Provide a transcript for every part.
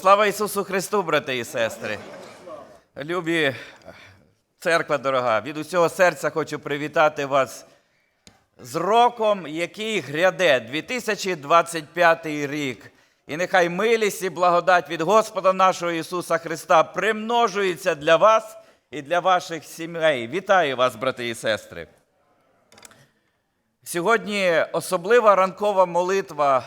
Слава Ісусу Христу, брати і сестри. Любі церква дорога, від усього серця хочу привітати вас з роком, який гряде 2025 рік. І нехай милість і благодать від Господа нашого Ісуса Христа примножується для вас і для ваших сімей. Вітаю вас, брати і сестри. Сьогодні особлива ранкова молитва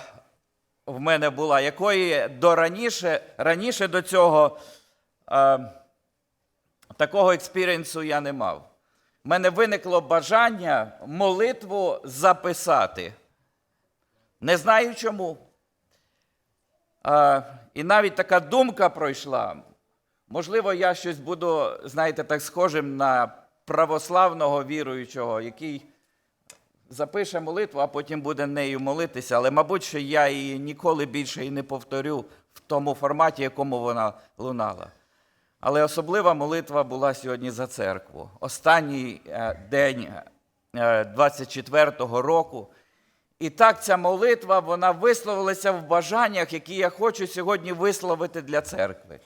в мене була, якої до раніше, раніше до цього е, такого експірієнсу я не мав. У мене виникло бажання молитву записати. Не знаю чому. Е, і навіть така думка пройшла. Можливо, я щось буду, знаєте, так схожим на православного віруючого, який запише молитву, а потім буде нею молитися. Але, мабуть, що я її ніколи більше і не повторю в тому форматі, якому вона лунала. Але особлива молитва була сьогодні за церкву. Останній е, день е, 24-го року. І так ця молитва вона висловилася в бажаннях, які я хочу сьогодні висловити для церкви.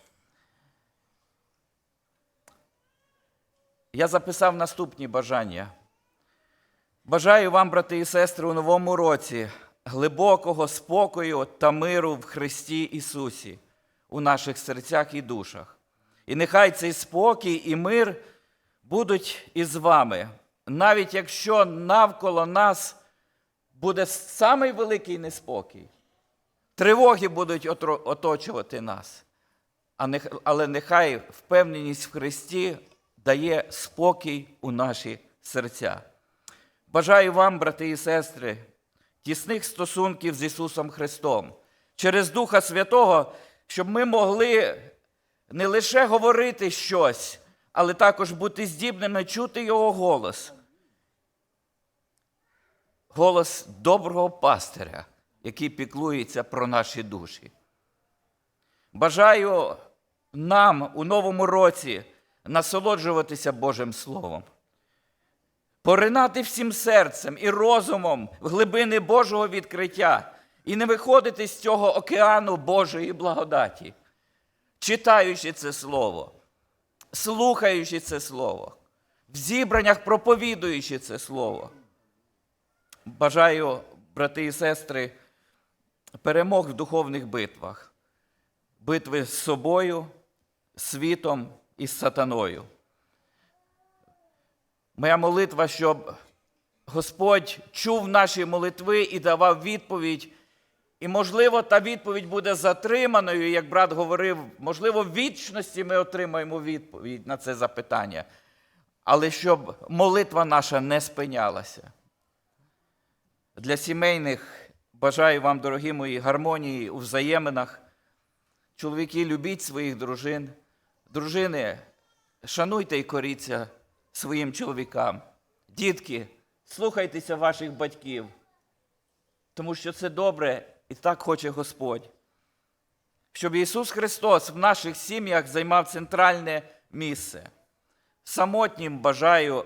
Я записав наступні бажання. Бажаю вам, брати і сестри, у новому році глибокого спокою та миру в Христі Ісусі у наших серцях і душах. І нехай цей спокій і мир будуть із вами, навіть якщо навколо нас буде самий великий неспокій. Тривоги будуть оточувати нас. Але нехай впевненість в Христі дає спокій у наші серця. Бажаю вам, брати і сестри, тісних стосунків з Ісусом Христом через Духа Святого, щоб ми могли не лише говорити щось, але також бути здібними чути Його голос. Голос доброго пастиря, який піклується про наші душі. Бажаю нам у новому році насолоджуватися Божим Словом поринати всім серцем і розумом в глибини Божого відкриття і не виходити з цього океану Божої благодаті, читаючи це слово, слухаючи це слово, в зібраннях проповідуючи це слово. Бажаю, брати і сестри, перемог в духовних битвах, битви з собою, світом і з сатаною. Моя молитва, щоб Господь чув наші молитви і давав відповідь. І, можливо, та відповідь буде затриманою, як брат говорив, можливо, в вічності ми отримаємо відповідь на це запитання. Але щоб молитва наша не спинялася. Для сімейних бажаю вам, дорогі мої, гармонії у взаєминах. Чоловіки, любіть своїх дружин. Дружини, шануйте і коріться своїм чоловікам. Дітки, слухайтеся ваших батьків, тому що це добре і так хоче Господь. Щоб Ісус Христос в наших сім'ях займав центральне місце. Самотнім бажаю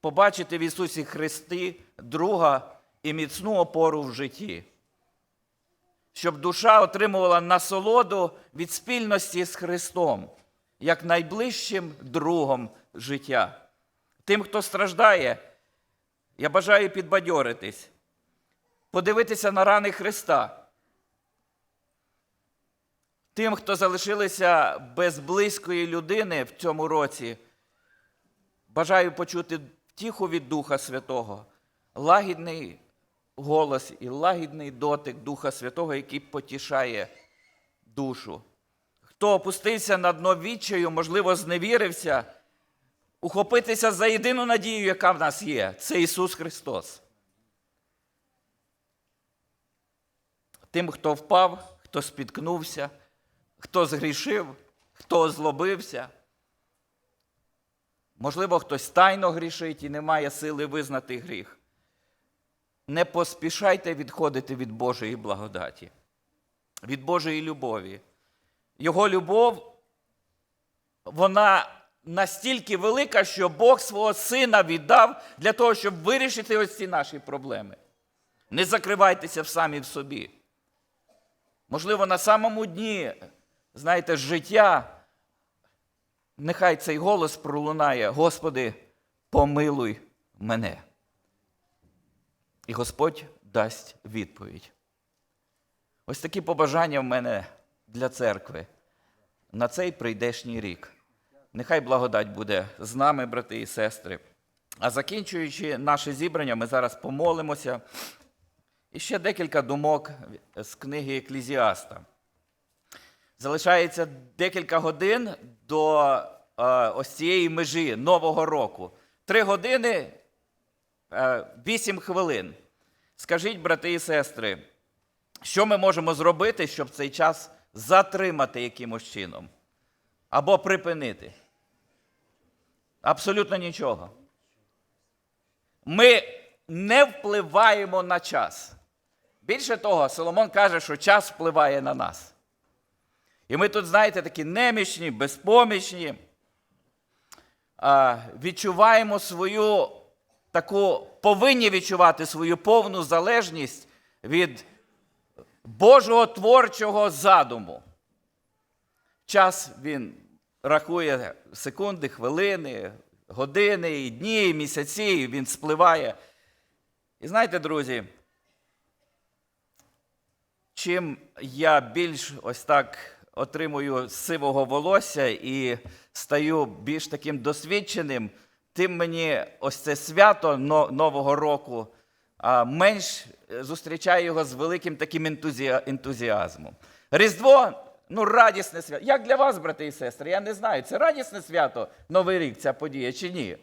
побачити в Ісусі Христі друга і міцну опору в житті. Щоб душа отримувала насолоду від спільності з Христом, як найближчим другом життя. Тим, хто страждає, я бажаю підбадьоритись, подивитися на рани Христа. Тим, хто залишилися без близької людини в цьому році, бажаю почути втіху від Духа Святого, лагідний голос і лагідний дотик Духа Святого, який потішає душу. Хто опустився на дно відчаю, можливо, зневірився, ухопитися за єдину надію, яка в нас є, це Ісус Христос. Тим, хто впав, хто спіткнувся, хто згрішив, хто озлобився. Можливо, хтось тайно грішить і не має сили визнати гріх. Не поспішайте відходити від Божої благодаті, від Божої любові. Його любов, вона настільки велика, що Бог свого сина віддав для того, щоб вирішити ось ці наші проблеми. Не закривайтеся самі в собі. Можливо, на самому дні знаєте, життя, нехай цей голос пролунає: Господи, помилуй мене. І Господь дасть відповідь. Ось такі побажання в мене для церкви на цей прийдешній рік. Нехай благодать буде з нами, брати і сестри. А закінчуючи наше зібрання, ми зараз помолимося. І ще декілька думок з книги Еклізіаста. Залишається декілька годин до е, ось цієї межі Нового року. Три години, е, вісім хвилин. Скажіть, брати і сестри, що ми можемо зробити, щоб цей час затримати якимось чином? Або припинити? Абсолютно нічого. Ми не впливаємо на час. Більше того, Соломон каже, що час впливає на нас. І ми тут, знаєте, такі немічні, безпомічні, відчуваємо свою таку, повинні відчувати свою повну залежність від Божого творчого задуму. Час він рахує секунди, хвилини, години, і дні, і місяці, і він спливає. І знаєте, друзі, чим я більш ось так отримую сивого волосся і стаю більш таким досвідченим, тим мені ось це свято Нового року менш зустрічаю його з великим таким ентузіазмом. Різдво ну, радісне свято. Як для вас, брати і сестри? Я не знаю, це радісне свято, Новий рік, ця подія чи ні?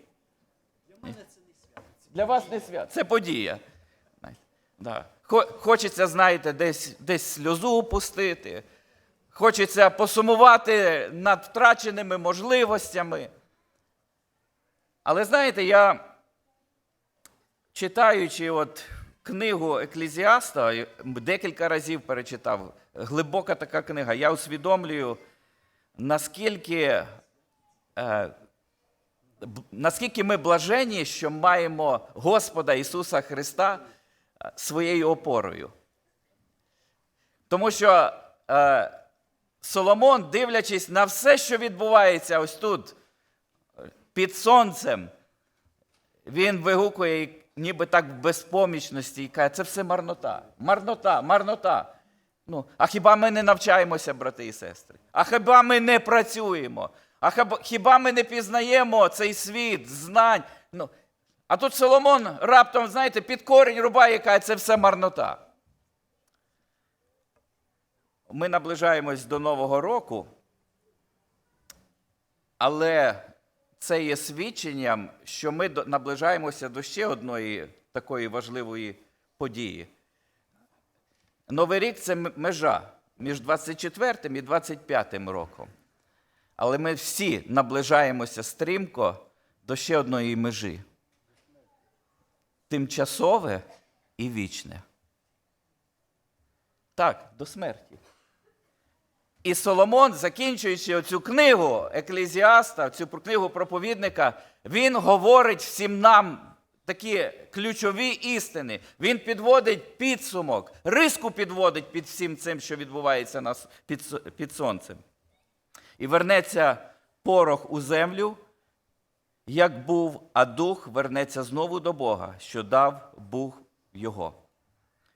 Для мене це не свято. Для вас не свято, це подія. Да. Хочеться, знаєте, десь, десь сльозу пустити, хочеться посумувати над втраченими можливостями. Але знаєте, я читаючи от книгу Еклезіаста, декілька разів перечитав, глибока така книга, я усвідомлюю, наскільки, е, наскільки ми блажені, що маємо Господа Ісуса Христа е, своєю опорою. Тому що е, Соломон, дивлячись на все, що відбувається ось тут, під сонцем, він вигукує, ніби так в безпомічності, і каже, це все марнота. Марнота, марнота. Ну, а хіба ми не навчаємося, брати і сестри? А хіба ми не працюємо? А хіба- ми не пізнаємо цей світ, знань? Ну, а тут Соломон раптом, знаєте, під корінь рубає каже, це все марнота. Ми наближаємось до Нового року, але це є свідченням, що ми наближаємося до ще одної такої важливої події. Новий рік це межа між 24 і 25 роком. Але ми всі наближаємося стрімко до ще одної межі. Тимчасове і вічне. Так, до смерті. І Соломон, закінчуючи цю книгу Еклезіаста, цю книгу проповідника, він говорить всім нам такі ключові істини. Він підводить підсумок, риску підводить під всім цим, що відбувається нас під, сонцем. І вернеться порох у землю, як був, а дух вернеться знову до Бога, що дав Бог його.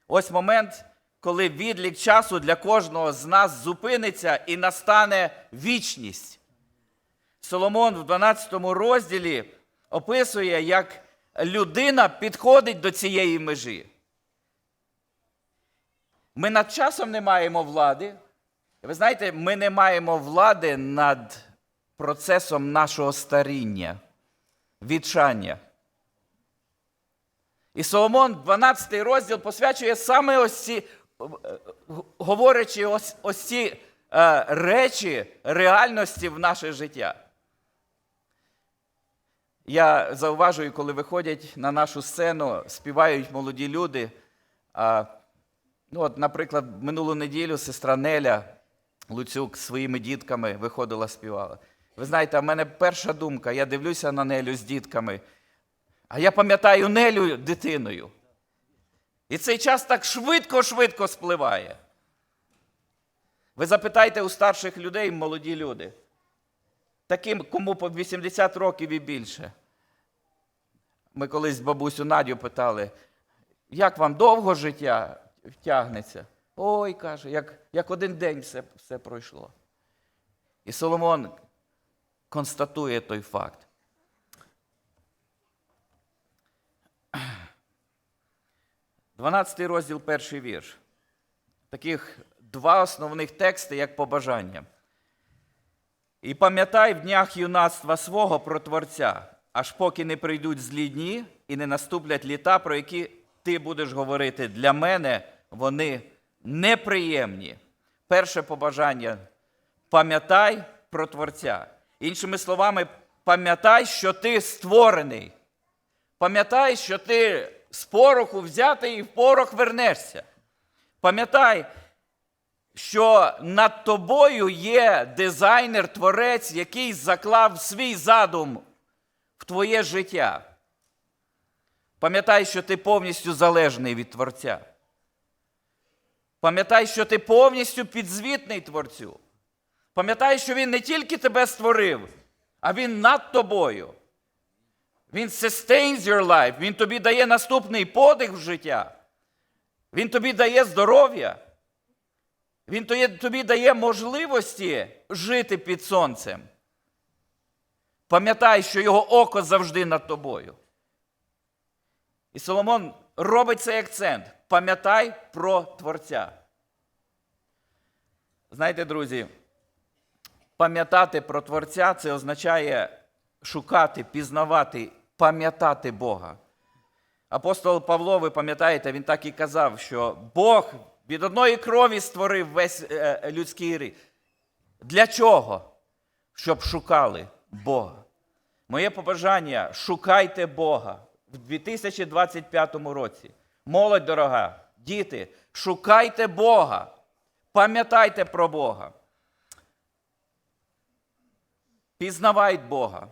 Ось момент, коли відлік часу для кожного з нас зупиниться і настане вічність. Соломон в 12 розділі описує, як людина підходить до цієї межі. Ми над часом не маємо влади. Ви знаєте, ми не маємо влади над процесом нашого старіння, відчання. І Соломон, 12 розділ, посвячує саме ось ці, е, говорячи ось, ось ці е, речі реальності в наше життя. Я зауважую, коли виходять на нашу сцену, співають молоді люди. Ну, от, наприклад, минулу неділю сестра Неля Луцюк з своїми дітками виходила, співала. Ви знаєте, в мене перша думка, я дивлюся на Нелю з дітками, а я пам'ятаю Нелю дитиною. І цей час так швидко-швидко спливає. Ви запитайте у старших людей, молоді люди, таким, кому по 80 років і більше. Ми колись бабусю Надю питали, як вам довго життя тягнеться? Ой, каже, як, як один день все, все пройшло. І Соломон констатує той факт. Дванадцятий розділ, перший вірш. Таких два основних тексти, як побажання. І пам'ятай в днях юнацтва свого про Творця, аж поки не прийдуть злі дні і не наступлять літа, про які ти будеш говорити. Для мене вони неприємні. Перше побажання пам'ятай про Творця. Іншими словами, пам'ятай, що ти створений. Пам'ятай, що ти з пороху взятий і в порох вернешся. Пам'ятай, що над тобою є дизайнер, творець, який заклав свій задум в твоє життя. Пам'ятай, що ти повністю залежний від Творця. Пам'ятай, що ти повністю підзвітний Творцю. Пам'ятай, що Він не тільки тебе створив, а Він над тобою. Він sustains your life, Він тобі дає наступний подих в життя. Він тобі дає здоров'я. Він тобі дає можливості жити під сонцем. Пам'ятай, що його око завжди над тобою. І Соломон робить цей акцент. Пам'ятай про Творця. Знаєте, друзі, пам'ятати про Творця це означає шукати, пізнавати, пам'ятати Бога. Апостол Павло, ви пам'ятаєте, він так і казав, що Бог від одної крові створив весь е, е, людський рід. Для чого? Щоб шукали Бога. Моє побажання шукайте Бога в 2025 році. Молодь дорога, діти, шукайте Бога. Пам'ятайте про Бога. Пізнавай Бога.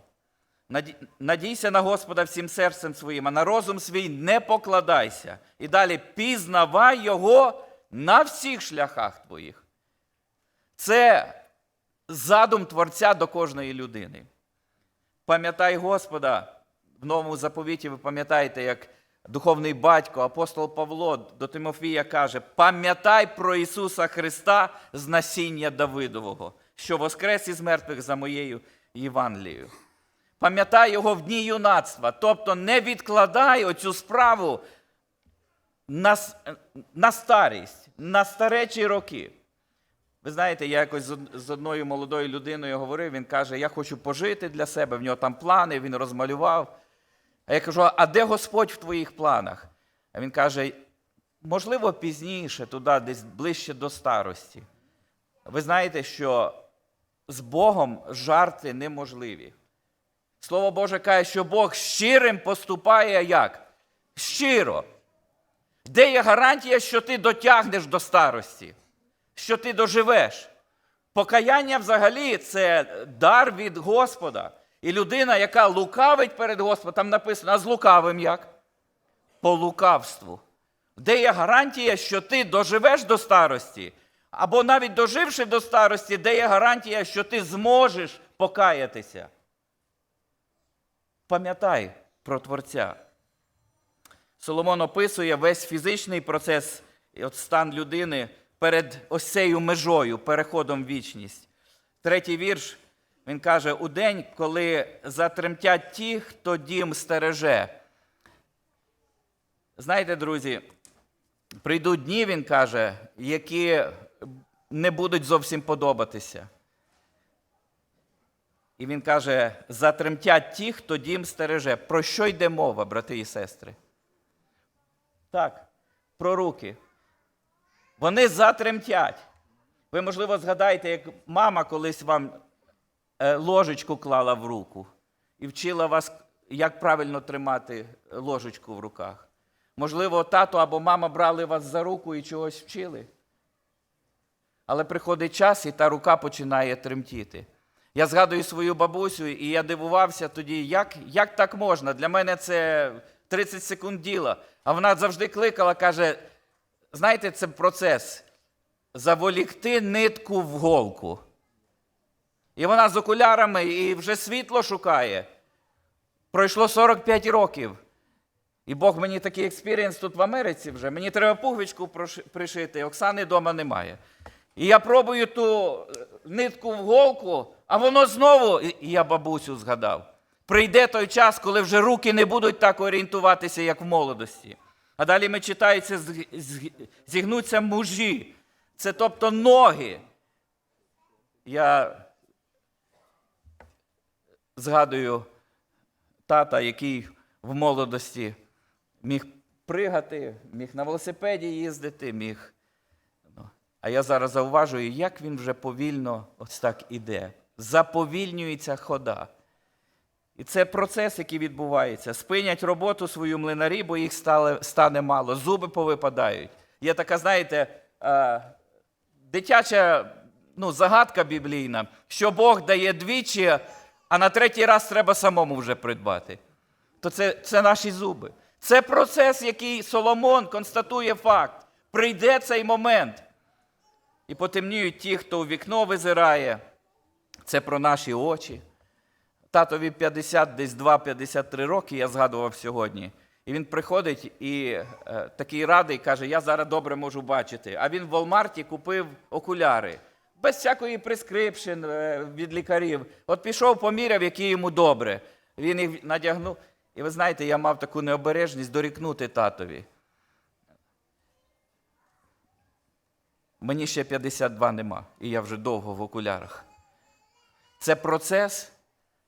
Надійся на Господа всім серцем своїм, а на розум свій не покладайся. І далі пізнавай Його на всіх шляхах твоїх. Це задум Творця до кожної людини. Пам'ятай Господа, в новому заповіті ви пам'ятаєте, як духовний батько, апостол Павло до Тимофія каже: пам'ятай про Ісуса Христа з насіння Давидового, що воскрес із мертвих за моєю Євангелією. Пам'ятай його в дні юнацтва, тобто не відкладай оцю справу на, на старість, на старечі роки. Ви знаєте, я якось з одною молодою людиною говорив, він каже, я хочу пожити для себе, в нього там плани, він розмалював. А я кажу, а де Господь в твоїх планах? А він каже, можливо, пізніше, туди, десь ближче до старості. Ви знаєте, що з Богом жарти неможливі. Слово Боже каже, що Бог щирим поступає як? Щиро. Де є гарантія, що ти дотягнеш до старості, що ти доживеш? Покаяння взагалі це дар від Господа. І людина, яка лукавить перед Господом, там написано, а з лукавим як? По лукавству. Де є гарантія, що ти доживеш до старості, або навіть доживши до старості, де є гарантія, що ти зможеш покаятися. Пам'ятай про Творця. Соломон описує весь фізичний процес, от стан людини перед ось цією межою, переходом в вічність. Третій вірш, він каже: у день, коли затремтять ті, хто дім стереже. Знаєте, друзі, прийдуть дні, він каже, які не будуть зовсім подобатися. І він каже: затремтять ті, хто дім стереже. Про що йде мова, брати і сестри? Так, про руки. Вони затремтять. Ви, можливо, згадаєте, як мама колись вам е, ложечку клала в руку і вчила вас, як правильно тримати ложечку в руках. Можливо, тато або мама брали вас за руку і чогось вчили. Але приходить час, і та рука починає тремтіти. Я згадую свою бабусю, і я дивувався тоді, як, як так можна? Для мене це 30 секунд діла. А вона завжди кликала, каже: знаєте, це процес. заволікти нитку в голку. І вона з окулярами і вже світло шукає. Пройшло 45 років. І Бог мені такий експірієнс тут в Америці вже. Мені треба пуговичку пришити, Оксани вдома немає. І я пробую ту нитку в голку, а воно знову, і я бабусю згадав. Прийде той час, коли вже руки не будуть так орієнтуватися, як в молодості. А далі ми зг- зігнуться мужі. Це тобто ноги. Я згадую тата, який в молодості міг пригати, міг на велосипеді їздити, міг. Ну, А я зараз зауважую, як він вже повільно ось так іде. Заповільнюється хода. І це процес, який відбувається. Спинять роботу свою млинарі, бо їх стане мало, зуби повипадають. Є така, знаєте, е, дитяча ну, загадка біблійна, що Бог дає двічі, а на третій раз треба самому вже придбати. То це, це наші зуби. Це процес, який Соломон констатує факт. Прийде цей момент. І потемніють ті, хто у вікно визирає. Це про наші очі. Татові 50, десь 2-53 роки, я згадував сьогодні. І він приходить і е, такий радий каже: Я зараз добре можу бачити. А він в Волмарті купив окуляри. Без всякої прескрипшн е, від лікарів. От пішов, поміряв, які йому добре. Він їх надягнув. І ви знаєте, я мав таку необережність дорікнути татові. Мені ще 52 нема, і я вже довго в окулярах. Це процес,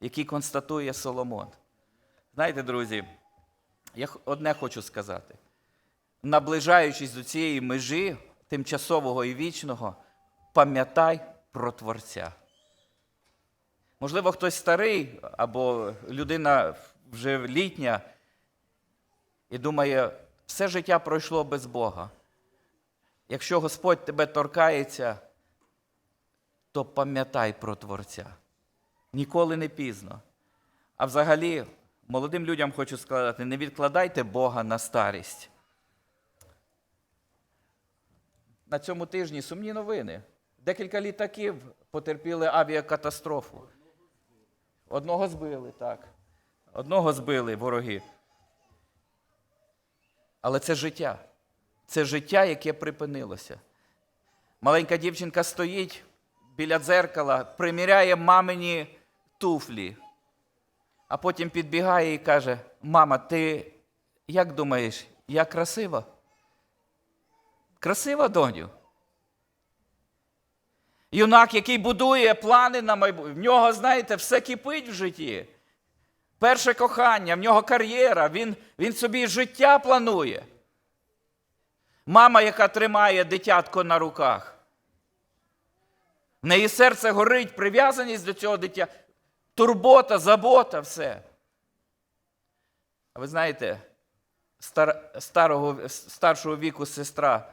який констатує Соломон. Знаєте, друзі, я одне хочу сказати. Наближаючись до цієї межі тимчасового і вічного, пам'ятай про Творця. Можливо, хтось старий або людина вже літня і думає, все життя пройшло без Бога. Якщо Господь тебе торкається, то пам'ятай про Творця. Ніколи не пізно. А взагалі, молодим людям хочу сказати, не відкладайте Бога на старість. На цьому тижні сумні новини. Декілька літаків потерпіли авіакатастрофу. Одного збили, так. Одного збили вороги. Але це життя. Це життя, яке припинилося. Маленька дівчинка стоїть біля дзеркала, приміряє мамині туфлі, а потім підбігає і каже: Мама, ти як думаєш, я красива? Красива, доню? Юнак, який будує плани на майбутнє, в нього, знаєте, все кипить в житті. Перше кохання, в нього кар'єра, він, він собі життя планує. Мама, яка тримає дитятко на руках. В неї серце горить, прив'язаність до цього дитя, турбота, забота, все. А ви знаєте, стар, старого, старшого віку сестра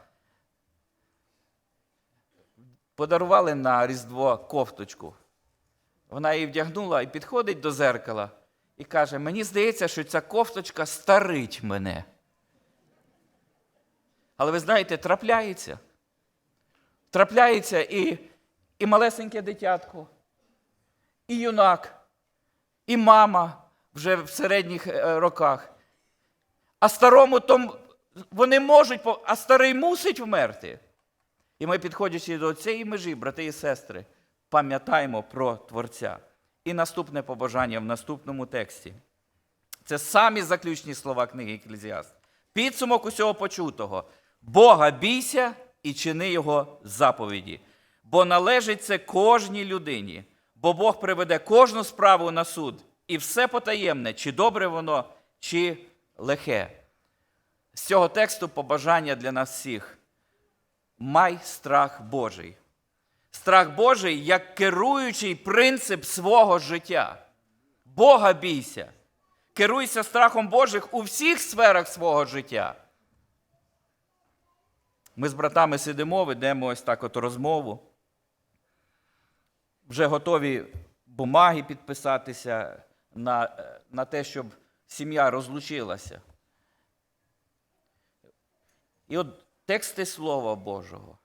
подарували на Різдво кофточку. Вона її вдягнула і підходить до зеркала і каже: Мені здається, що ця кофточка старить мене. Але ви знаєте, трапляється. Трапляється і, і малесеньке дитятко, і юнак, і мама вже в середніх е, роках. А старому то вони можуть, а старий мусить вмерти. І ми, підходячи до цієї межі, брати і сестри, пам'ятаємо про Творця. І наступне побажання в наступному тексті. Це самі заключні слова книги Еклезіаст. Підсумок усього почутого. Бога бійся і чини Його заповіді. Бо належить це кожній людині, бо Бог приведе кожну справу на суд, і все потаємне, чи добре воно, чи лихе. З цього тексту побажання для нас всіх. Май страх Божий. Страх Божий як керуючий принцип свого життя. Бога бійся. Керуйся страхом Божих у всіх сферах свого життя. Ми з братами сидимо, ведемо ось так от розмову. Вже готові бумаги підписатися на, на те, щоб сім'я розлучилася. І от тексти Слова Божого.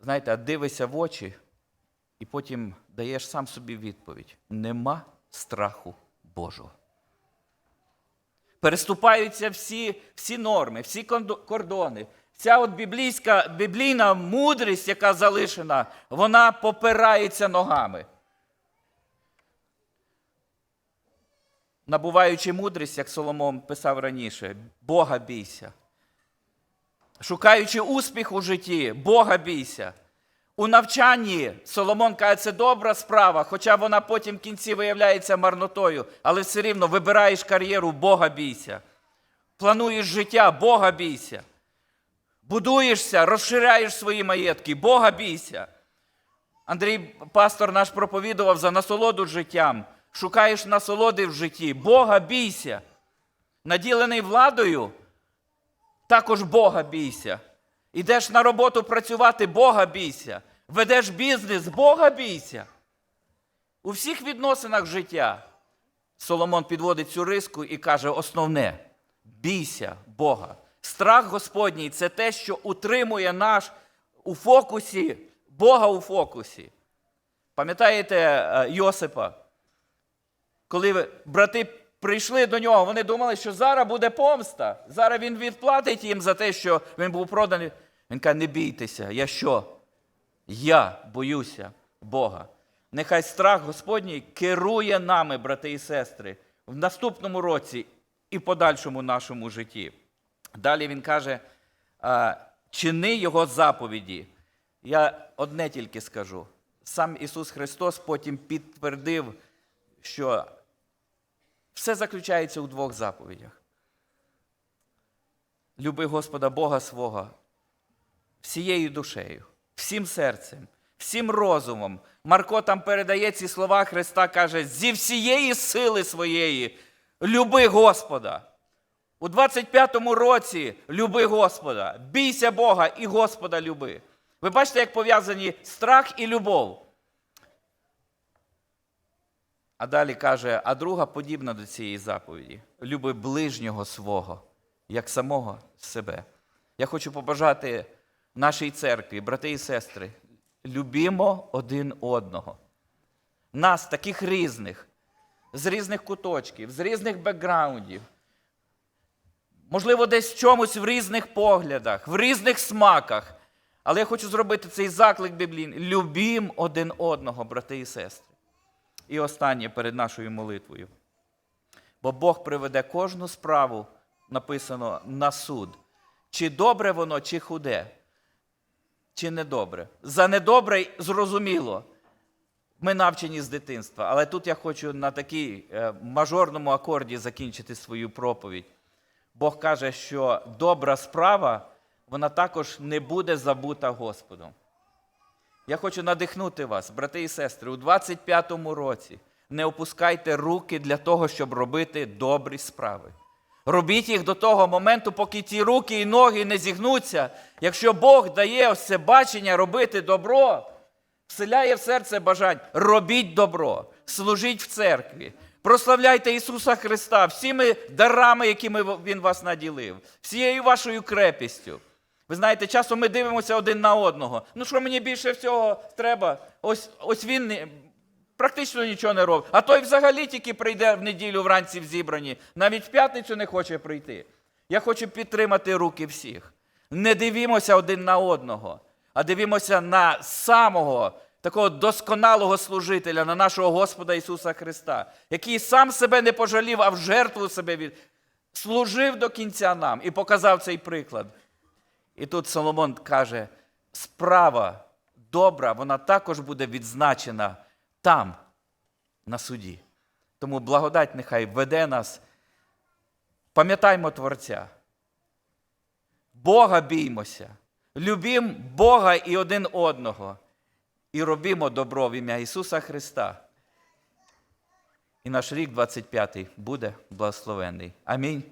знаєте, а дивишся в очі і потім даєш сам собі відповідь: нема страху Божого. Переступаються всі, всі норми, всі кордони. Ця от біблійська, біблійна мудрість, яка залишена, вона попирається ногами. Набуваючи мудрість, як Соломон писав раніше, Бога бійся. Шукаючи успіх у житті, Бога бійся. У навчанні Соломон каже, це добра справа, хоча вона потім в кінці виявляється марнотою, але все рівно вибираєш кар'єру, Бога бійся. Плануєш життя, Бога бійся. Будуєшся, розширяєш свої маєтки, Бога бійся. Андрій, пастор наш проповідував за насолоду життям. Шукаєш насолоди в житті, Бога бійся. Наділений владою, також Бога бійся. Ідеш на роботу працювати, Бога бійся. Ведеш бізнес, Бога бійся. У всіх відносинах життя Соломон підводить цю риску і каже: основне бійся Бога. Страх Господній це те, що утримує наш у фокусі, Бога у фокусі. Пам'ятаєте е, Йосипа? Коли брати прийшли до нього, вони думали, що зараз буде помста. Зараз він відплатить їм за те, що він був проданий. Він каже, не бійтеся, я що? Я боюся Бога. Нехай страх Господній керує нами, брати і сестри, в наступному році і подальшому нашому житті. Далі він каже: чини його заповіді. Я одне тільки скажу. Сам Ісус Христос потім підтвердив, що все заключається у двох заповідях. Люби Господа Бога свого всією душею, всім серцем, всім розумом. Марко там передає ці слова Христа, каже, зі всієї сили своєї люби Господа. У 25-му році люби Господа, бійся Бога і Господа люби. Ви бачите, як пов'язані страх і любов. А далі каже, а друга подібна до цієї заповіді: люби ближнього свого, як самого себе. Я хочу побажати нашій церкві, брати і сестри, любімо один одного. Нас, таких різних, з різних куточків, з різних бекграундів. Можливо, десь в чомусь в різних поглядах, в різних смаках. Але я хочу зробити цей заклик біблійний. Любім один одного, брати і сестри. І останнє перед нашою молитвою. Бо Бог приведе кожну справу, написано на суд. Чи добре воно, чи худе, чи недобре. За недобре зрозуміло. Ми навчені з дитинства, але тут я хочу на такій е, мажорному акорді закінчити свою проповідь. Бог каже, що добра справа, вона також не буде забута Господом. Я хочу надихнути вас, брати і сестри, у 25-му році не опускайте руки для того, щоб робити добрі справи. Робіть їх до того моменту, поки ті руки і ноги не зігнуться. Якщо Бог дає ось це бачення робити добро, вселяє в серце бажань, робіть добро, служіть в церкві, прославляйте Ісуса Христа всіми дарами, якими Він вас наділив, всією вашою крепістю. Ви знаєте, часом ми дивимося один на одного. Ну що мені більше всього треба? Ось, ось він практично нічого не робить. А той взагалі тільки прийде в неділю вранці в зібрані, навіть в п'ятницю не хоче прийти. Я хочу підтримати руки всіх. Не дивімося один на одного, а дивімося на самого такого досконалого служителя, на нашого Господа Ісуса Христа, який сам себе не пожалів, а в жертву себе від... служив до кінця нам і показав цей приклад. І тут Соломон каже: справа добра, вона також буде відзначена там, на суді. Тому благодать нехай веде нас. Пам'ятаймо Творця. Бога біймося, любім Бога і один одного, і робімо добро в ім'я Ісуса Христа. І наш рік 25-й буде благословений. Амінь.